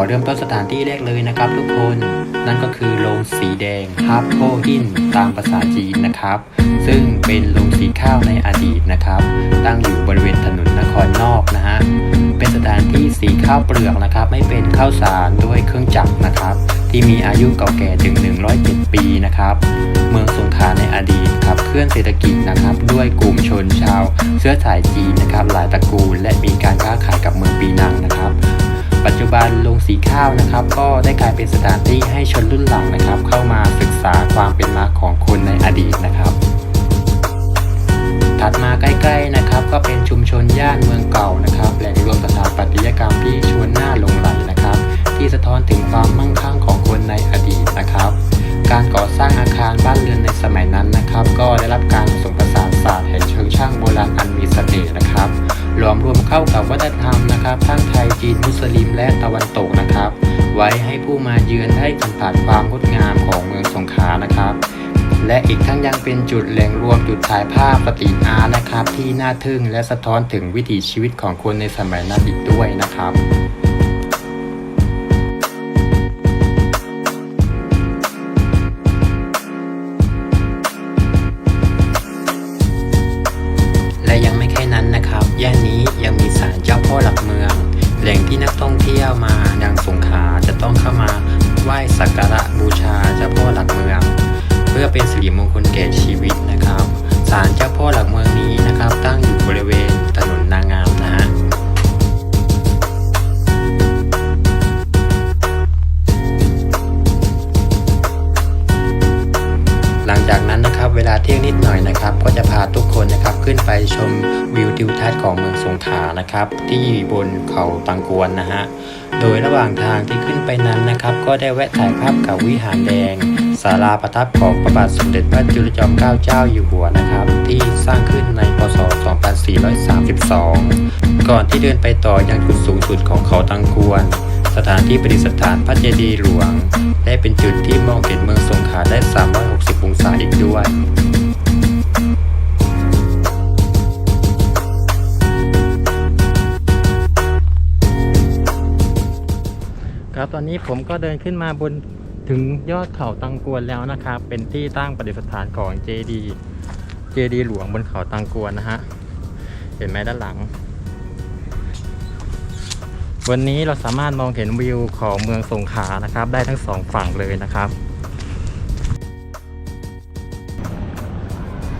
ขอเริ่มต้นสถานที่แรกเลยนะครับทุกคน นั่นก็คือโรงสีแดงฮับโพหินตามภาษาจีนนะครับ ซึ่งเป็นโรงสีข้าวในอดีตนะครับ ตั้งอยู่บริเวณถนนนครนอกนะฮะ เป็นสถานที่สีข้าวเปลือกนะครับ ไม่เป็นข้าวสารด้วยเครื่องจักรนะครับ ที่มีอายุเก่าแก่ถึง 107 ปีนะครับ เมืองสงขลาในอดีตขับ เคลื่อนเศรษฐกิจนะครับ ด้วยกลุ่มชนชาวเชื้อสายจีนนะครับ หลายตระกูล และมีการค้าขายกับเมืองปีนังนะครับ ปัจจุบันโรงสีข้าวนะครับ ก็ได้กลายเป็นสถานที่ให้ชนรุ่นหลังนะครับ เข้ามาศึกษาความเป็นมาของคนในอดีตนะครับ ถัดมาใกล้ๆนะครับ ก็เป็นชุมชนย่านเมืองเก่านะครับ แหล่งรวมสถาปัตยกรรมที่ชวนหน้าหลงไหลนะครับ ที่สะท้อนถึงความมั่งคั่งของคนในอดีตนะครับ การก่อสร้างอาคารบ้านเรือนในสมัยนั้นนะครับ ก็ ไว้ให้ผู้มาเยือนได้สัมผัสความงดงามของเมืองสงขลานะครับ และอีกทั้งยังเป็นจุดแหล่งรวมจุดถ่ายภาพสตรีทอาร์ตนะครับ ที่น่าทึ่งและสะท้อนถึงวิถีชีวิตของคนในสมัยนั้นอีกด้วยนะครับและยังไม่แค่นั้นนะครับย่านนี้ยังมีศาลเจ้าพ่อหลักเมือง แหล่งที่นักท่องเที่ยวมาดังสงขา ต้องเข้ามาไหว้สักการะบูชาเจ้าพ่อหลักเมือง เพื่อเป็นสิริมงคลแก่ชีวิตนะครับศาลเจ้าพ่อหลักเมืองนี้นะครับ ตั้งอยู่บริเวณถนนนางงาม จะพาทุกคนนะครับขึ้นไปชมวิวทิวทัศน์ของเมืองสงขลานะครับ ที่บนเขาตังกวนนะฮะโดยระหว่างทางที่ขึ้นไปนั้นนะครับ ก็ได้แวะถ่ายภาพกับวิหารแดงศาลาประทับของพระบาทสมเด็จพระจุลจอมเกล้าเจ้าอยู่หัวนะครับ ที่สร้างขึ้นในพศ 2432 ก่อนที่เดินไปต่อยังจุดสูงสุดของเขาตังกวนสถานที่ประดิษฐานพระเจดีย์หลวงได้เป็นจุดที่มองเห็นเมืองสงขลาได้ 360 องศาอีกด้วย ครับตอนนี้ผมก็เดินขึ้นมาบนถึงยอดเขาตังกวนแล้วนะครับ เป็นที่ตั้งประดิษฐานของเจดีเจดีหลวงบนเขาตังกวนนะฮะ เห็นไหมด้านหลัง วันนี้เราสามารถมองเห็นวิวของเมืองสงขลานะครับ ได้ทั้งสองฝั่งเลยนะครับ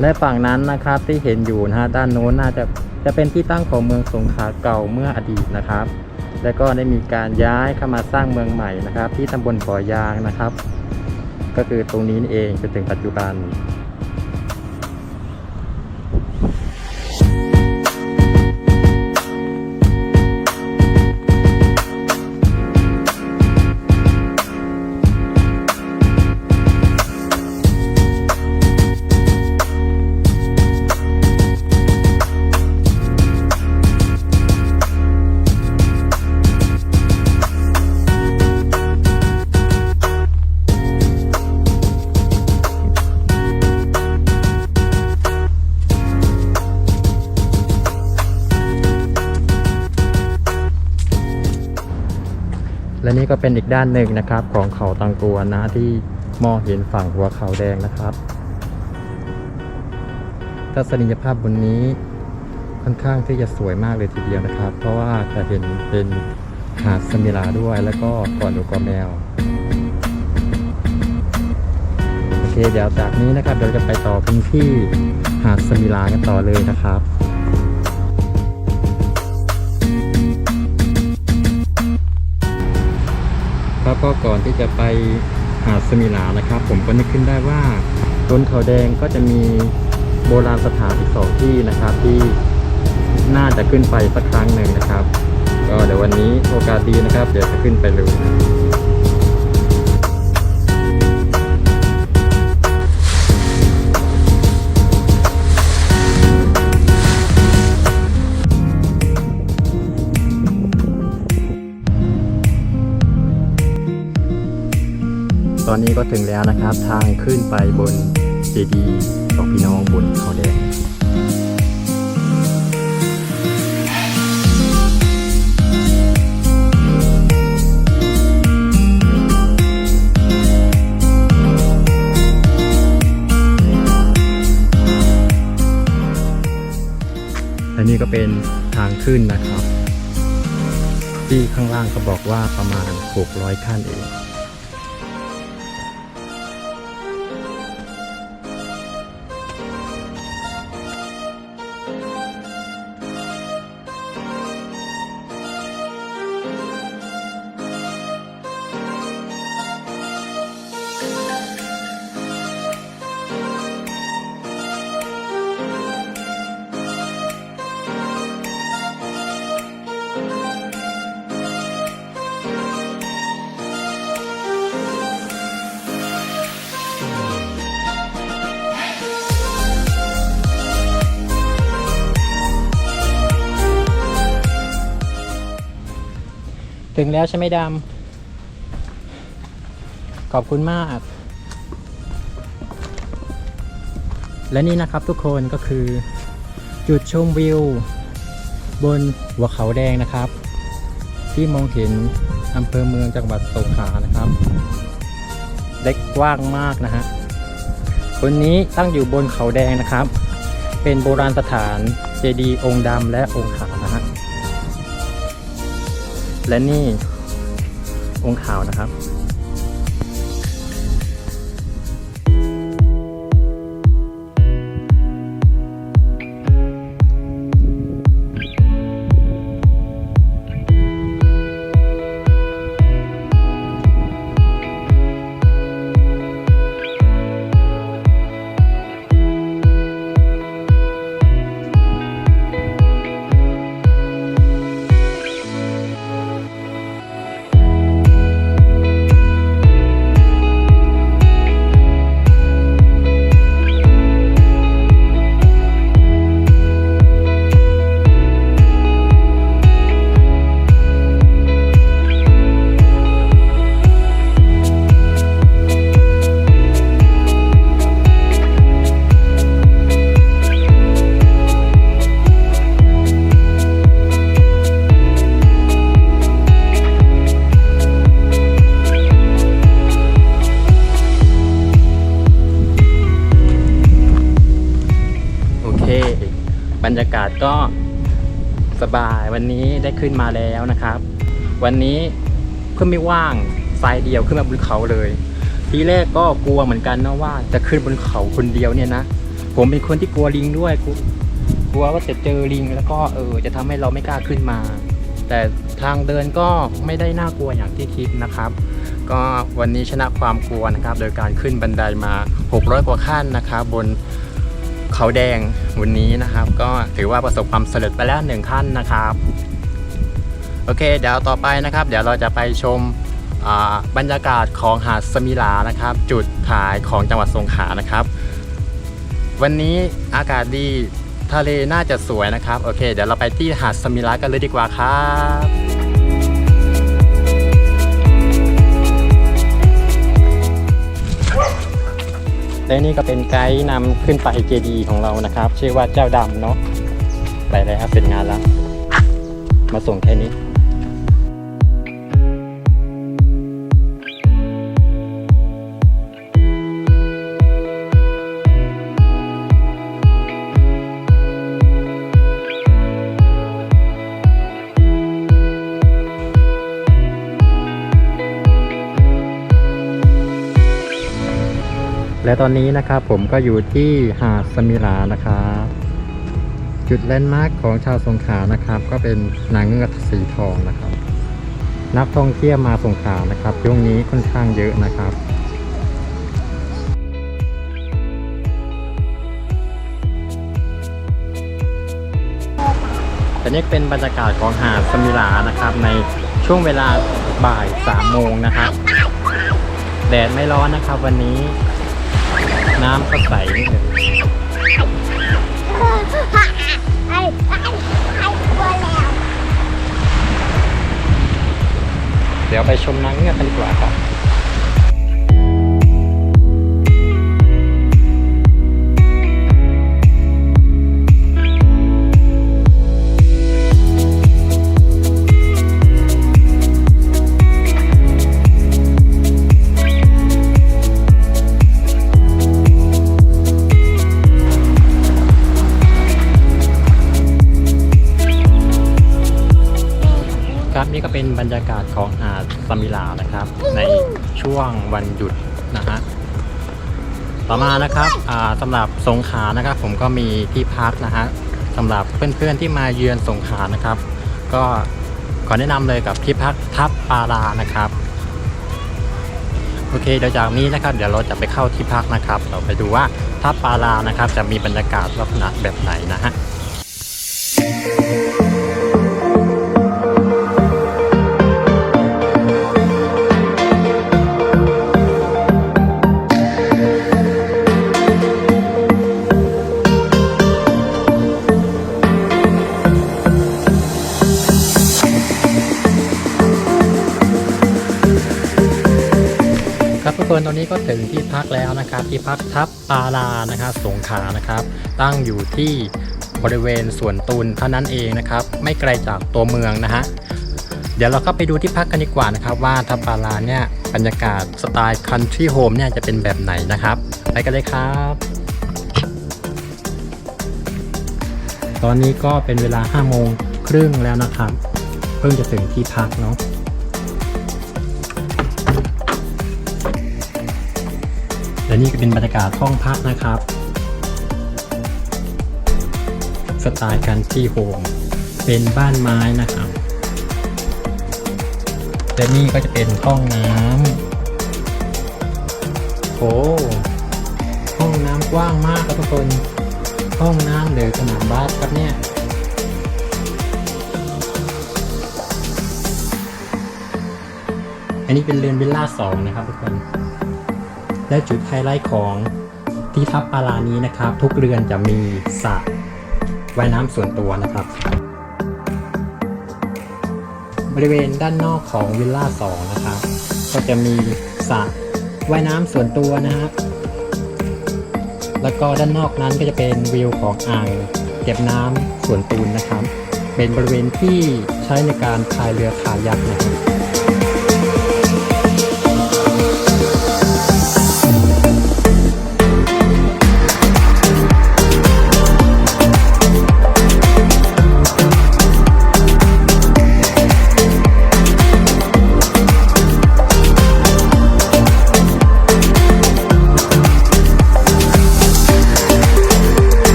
และฝั่งนั้นนะครับที่เห็นอยู่นะฮะด้านโน้นน่าจะจะเป็นที่ตั้งของเมืองสงขลาเก่าเมื่ออดีตนะครับ และก็ได้มีการย้ายเข้ามาสร้างเมืองใหม่นะครับ ที่ตำบลปอยางนะครับ ก็คือตรงนี้เองจนถึงปัจจุบัน และนี่ก็เป็นอีกด้านหนึ่งนะครับของเขาตังกวนนะที่มองเห็นฝั่งหัวเขาแดงนะครับ ทัศนียภาพบนนี้ค่อนข้างที่จะสวยมากเลยทีเดียวนะครับ เพราะว่าจะเห็นเป็นหาดสมิลาด้วยแล้วก็ก่อนดูกอแมวโอเคเดี๋ยวจากนี้นะครับเราจะไปต่อกันที่หาดสมิลากันต่อเลยนะครับ ครับ ก็ก่อนที่จะไปหาดสมิลานะครับ ผมก็นึกขึ้นได้ว่าบนเขาแดงก็จะมีโบราณสถานอีกสองที่นะครับ ที่น่าจะขึ้นไปสักครั้งหนึ่งนะครับ ก็เดี๋ยววันนี้โอกาสดีนะครับ เดี๋ยวจะขึ้นไปเลย ตอนนี้ก็ถึงแล้วนะครับ ทางขึ้นไปบนเจดีย์ของพี่น้องบนเขาแดงและนี่ก็เป็นทางขึ้นนะครับ ที่ข้างล่างก็บอกว่าประมาณ 600 ขั้นเอง ถึงแล้วใช่ไหมดำ ขอบคุณมาก และนี่นะครับทุกคนก็คือ จุดชมวิว บนหัวเขาแดงนะครับ ที่มองเห็นอำเภอเมืองจังหวัดสงขลานะครับเล็กกว้างมากนะฮะบนนี้ตั้งอยู่บนเขาแดงนะครับ เป็นโบราณสถานเจดีย์องค์ดำและองค์ขาว และนี่องค์ขาวนะครับ รยากาศก็สบายวันนี้ได้ขึ้นมาแล้วนะครับ วันนี้เพื่อไม่ว่างสายเดียวขึ้นมาบนเขาเลย ทีแรกก็กลัวเหมือนกันนะว่าจะขึ้นบนเขาคนเดียวเนี่ยนะผมเป็นคนที่กลัวลิงด้วยกลัวว่าจะเจอลิงแล้วก็เออจะทำให้เราไม่กล้าขึ้นมา แต่ทางเดินก็ไม่ได้น่ากลัวอย่างที่คิดนะครับ ก็วันนี้ชนะความกลัวนะครับ โดยการขึ้นบันไดมา 600 กว่าขั้นนะครับบน เขาแดงวันนี้นะครับ ก็ถือว่าประสบความสำเร็จไปแล้วหนึ่งขั้นนะครับ โอเค เดี๋ยวต่อไปนะครับ เดี๋ยวเราจะไปชมบรรยากาศของหาดสมิลานะครับ จุดขายของจังหวัดสงขลานะครับ วันนี้อากาศดีทะเลน่าจะสวยนะครับ โอเค เดี๋ยวเราไปที่หาดสมิลากันเลยดีกว่าครับ และนี่ก็เป็นไกด์นำขึ้นไปเจดีย์ของเรานะครับ ชื่อว่าเจ้าดำเนาะไปเลยครับเป็นงานแล้ว มาส่งแค่นี้ และตอนนี้นะครับผมก็อยู่ที่หาดสมิลานะครับจุดแลนด์มาร์คของชาวสงขลานะครับ ก็เป็นนางเงือกสีทองนะครับ นักท่องเที่ยวมาสงขลานะครับช่วงนี้ค่อนข้างเยอะนะครับแต่นี่เป็นบรรยากาศของหาดสมิลานะครับ ในช่วงเวลาบ่ายสามโมงนะครับ แดดไม่ร้อนนะครับวันนี้ น้ำก็ใสนิดนึงไอ้ไอ้ไอ้กลัวแล้ว เดี๋ยวไปชมนางเงือกกันดีกว่าครับ นี้ก็เป็นบรรยากาศของหาดสมิลานะครับ ในช่วงวันหยุดนะฮะต่อมานะครับอ่าสำหรับสงขานะครับ ผมก็มีที่พักนะฮะสำหรับเพื่อนๆที่มาเยือนสงขานะครับ ก็ขอแนะนำเลยกับที่พักทับปารานะครับโอเคเดี๋ยวจากนี้นะครับ เดี๋ยวเราจะไปเข้าที่พักนะครับ เราไปดูว่าทับปารานะครับ จะมีบรรยากาศลักษณะแบบไหนนะฮะ นตอนนี้ก็ถึงที่พักแล้วนะครับ ที่พักทับปารานะครับสงขานะครับ ตั้งอยู่ที่บริเวณสวนตุลเท่านั้นเองนะครับ ไม่ไกลจากตัวเมืองนะฮะเดี๋ยวเราก็ไปดูที่พักกันดีกว่านะครับ ว่าทับปาราเนี่ยบรรยากาศสไตล์คันทรีโฮมเนี่ยจะเป็นแบบไหนนะครับ ไปกันเลยครับ ตอนนี้ก็เป็นเวลา5โมงครึ่งแล้วนะครับ เพิ่งจะถึงที่พักเนาะ นี่ก็เป็นบรรยากาศห้องพักนะครับ สไตล์คันที่โฮมเป็นบ้านไม้นะครับและนี่ก็จะเป็นห้องน้ำโอ้ห้องน้ำกว้างมากครับทุกคน ห้องน้ำหรือสนามบาสครับเนี่ยอันนี้เป็นเรือนวิลล่าสองนะครับทุกคน และจุดไฮไลท์ของที่ทับปารานี้นะครับ ทุกเรือนจะมีสระว่ายน้ำส่วนตัวนะครับ บริเวณด้านนอกของวิลล่า2นะครับ ก็จะมีสระว่ายน้ำส่วนตัวนะครับแล้วก็ด้านนอกนั้นก็จะเป็นวิวของอ่างเก็บน้ำส่วนตูนนะครับ เป็นบริเวณที่ใช้ในการพายเรือคายักนะครับ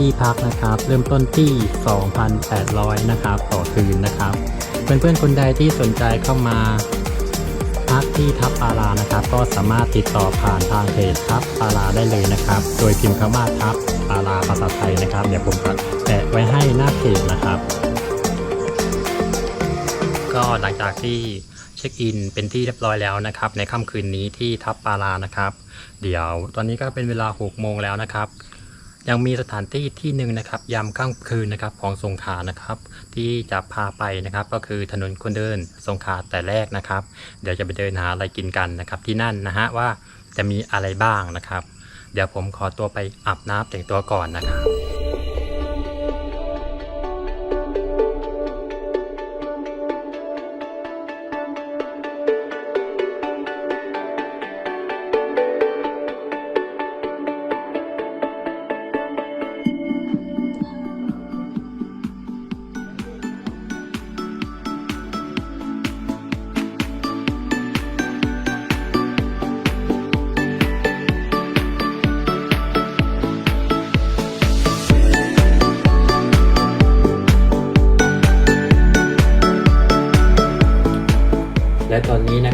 ที่พักนะครับ เริ่มต้นที่ 2,800 นะครับ ต่อคืนนะครับ เพื่อนๆคนใดที่สนใจเข้ามาพักที่ทับปารานะครับ ก็สามารถติดต่อผ่านทางเพจทับปาราได้เลยนะครับ โดยพิมพ์คำว่าทับปาราภาษาไทยนะครับ เดี๋ยวผมแปะไว้ให้หน้าเพจนะครับ ก็หลังจากที่เช็คอินเป็นที่เรียบร้อยแล้วนะครับ ในค่ำคืนนี้ที่ทับปารานะครับ เดี๋ยวตอนนี้ก็เป็นเวลา6โมงแล้วนะครับ ยังมีสถานที่ที่หนึ่งนะครับยามค่ำคืนนะครับของสงขลานะครับ ที่จะพาไปนะครับ ก็คือถนนคนเดินสงขลาแต่แรกนะครับ เดี๋ยวจะไปเดินหาอะไรกินกันนะครับ ที่นั่นนะฮะว่าจะมีอะไรบ้างนะครับ เดี๋ยวผมขอตัวไปอาบน้ำแต่งตัวก่อนนะครับ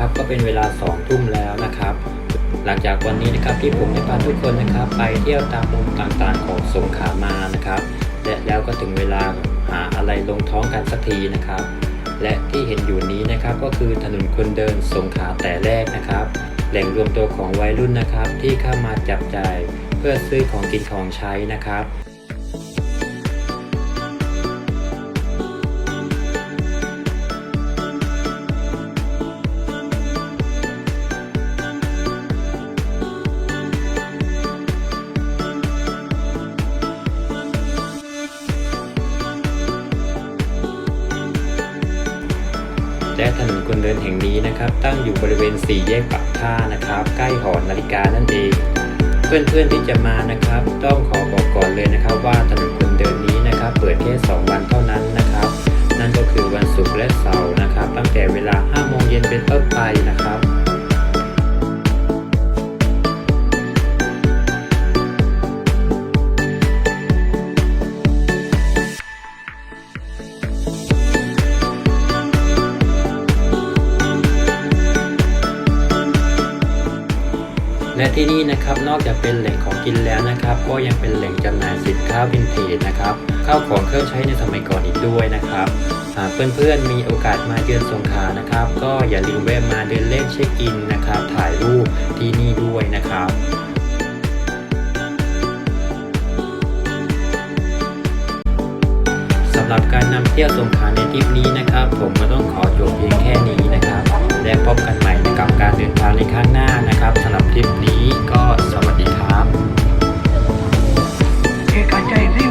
นะครับก็เป็นเวลา2ทุ่มแล้วนะครับ หลังจากวันนี้นะครับที่ผมได้พาทุกคนนะครับ ไปเที่ยวตามมุมต่างๆของสงขลามานะครับและแล้วก็ถึงเวลาหาอะไรลงท้องกันสักทีนะครับ และที่เห็นอยู่นี้นะครับก็คือถนนคนเดินสงขลาแต่แรกนะครับ แหล่งรวมตัวของวัยรุ่นนะครับที่เข้ามาจับจ่ายเพื่อซื้อของกินของใช้นะครับ สี่แยกปักท่านะครับ ใกล้หอนาฬิกานั่นเอง เพื่อนๆที่จะมานะครับ ต้องขอบอกก่อนเลยนะครับ ว่าถนนคนเดินนี้นะครับ เปิดแค่2วันเท่านั้นนะครับ นั่นก็คือวันศุกร์และเสาร์นะครับ ตั้งแต่เวลา5โมงเย็นเป็นต้นไปนะครับ และที่นี่นะครับนอกจากเป็นแหล่งของกินแล้วนะครับ ก็ยังเป็นแหล่งจำหน่ายสินค้าวินเทจนะครับข้าวของเครื่องใช้ในสมัยก่อนอีกด้วยนะครับหากเพื่อนๆมีโอกาสมาเยือนสงขลานะครับ ก็อย่าลืมแวะมาเดินเล่นเช็คอินนะครับ ถ่ายรูปที่นี่ด้วยนะครับสำหรับการนำเที่ยวสงขลาในทริปนี้นะครับ ผมก็ต้องขอจบเพียงแค่นี้นะครับ และพบกันใหม่กับการเดินทางในครั้งหน้านะครับสำหรับทริปนี้ก็สวัสดีครับเอกใจริ